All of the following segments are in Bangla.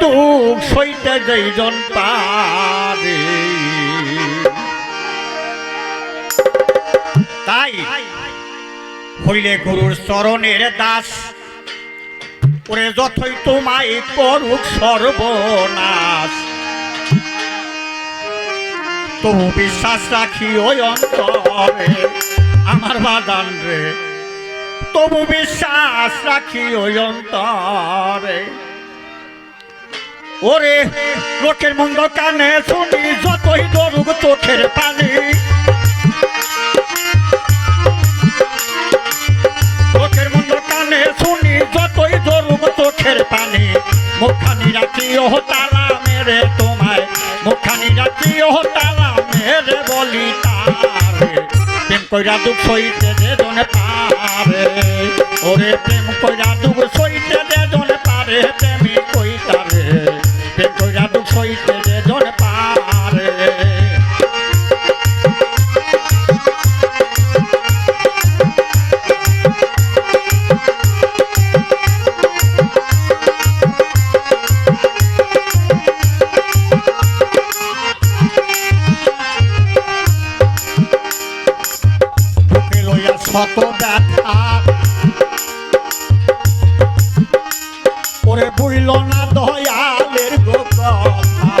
দুঃখ সইতে যেইজন পারে। তাই হইলে গুরুর চরণের দাস, ওরে যথই তোমায় করুক সর্বনাশ। তবু বিশ্বাস রাখি ওই অন্তরে, আমার বাদান রে। তবু বিশ্বাস রাখি ওই অন্তরে। ওরে, লোকের মন্দ কানে শুনি, যতই দরুক চোখের পানি। লোকের মন্দ কানে শুনি, যতই দরুক চোখের পানি। মুখানি রাখি ও তালা মেরে তোমায়। মুখানি রাখি ও তালা মেরে বলি তারে। প্রেম কইরা দুঃখ সইতে যে জনে পারে। ওরে, প্রেম কইরা দুঃখ সইতে যে জনে পারে। প্রেমী শত ব্যথা। ওরে বুঝল না দয়ালের গো কথা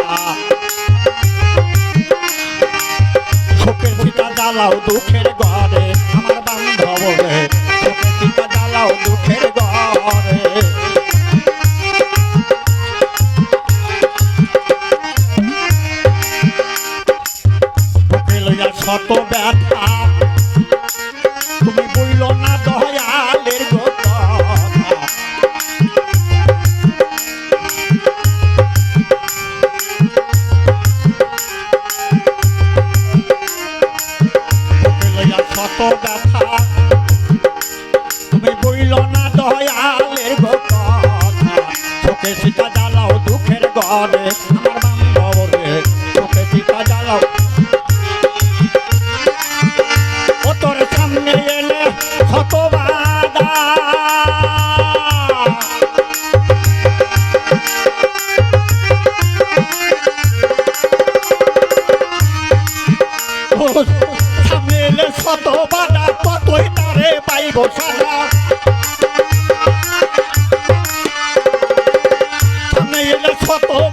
সুখের পিতা জ্বালাও দুঃখের ঘরে, আমার বান্ধব রে। সুখের পিতা জ্বালাও দুঃখের ঘরে। শত ব্যথা। ব্যথা তুমি বইল না দয়ালের গো কথা। চোখে আমার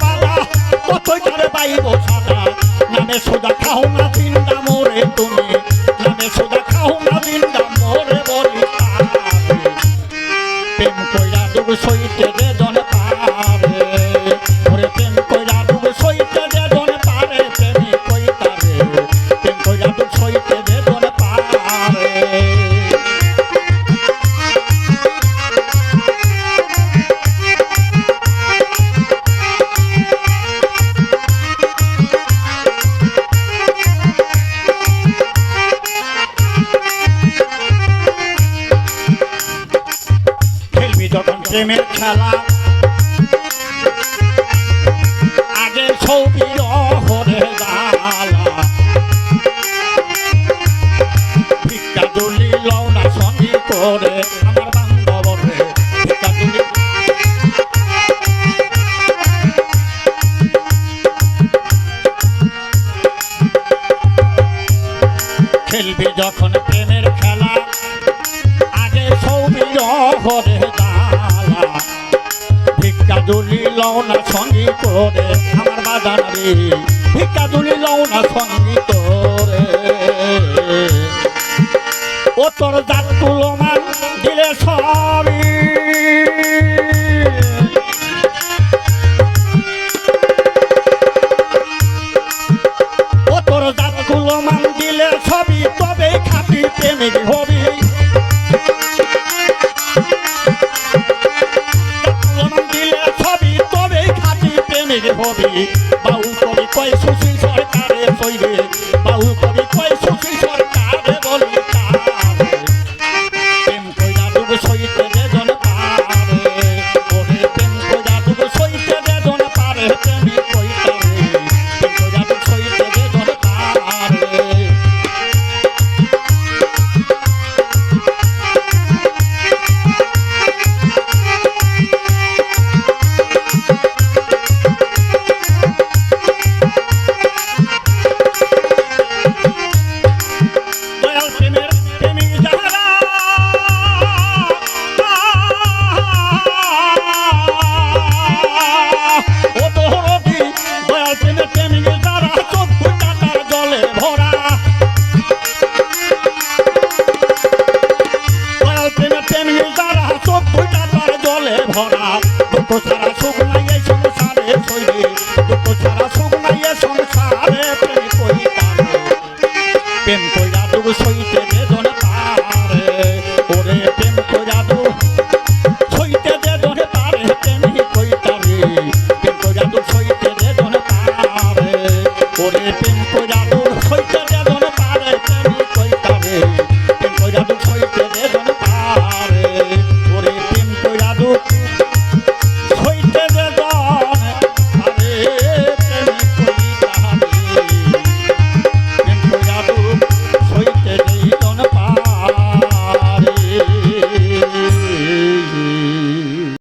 বাধা কতই পাইব সারা নামে সোজা খাও না চিন্তা মোরে তুমি। যখন প্রেমের খেলা। আগে ছবি হরে গালা ভিক্ষা দুলি লওনা সঙ্গী দুলি খেলবি যখন প্রেমের খেলা। দুলি লওনা সঙ্গী করে, আমার বাজারে ভিক্ষা দুলি করে। ও তোর জাত তুলমান দিলে সবই হবি বাউল কবি কয় সুশীল সরকারে সইবে বাউল কবি ভরা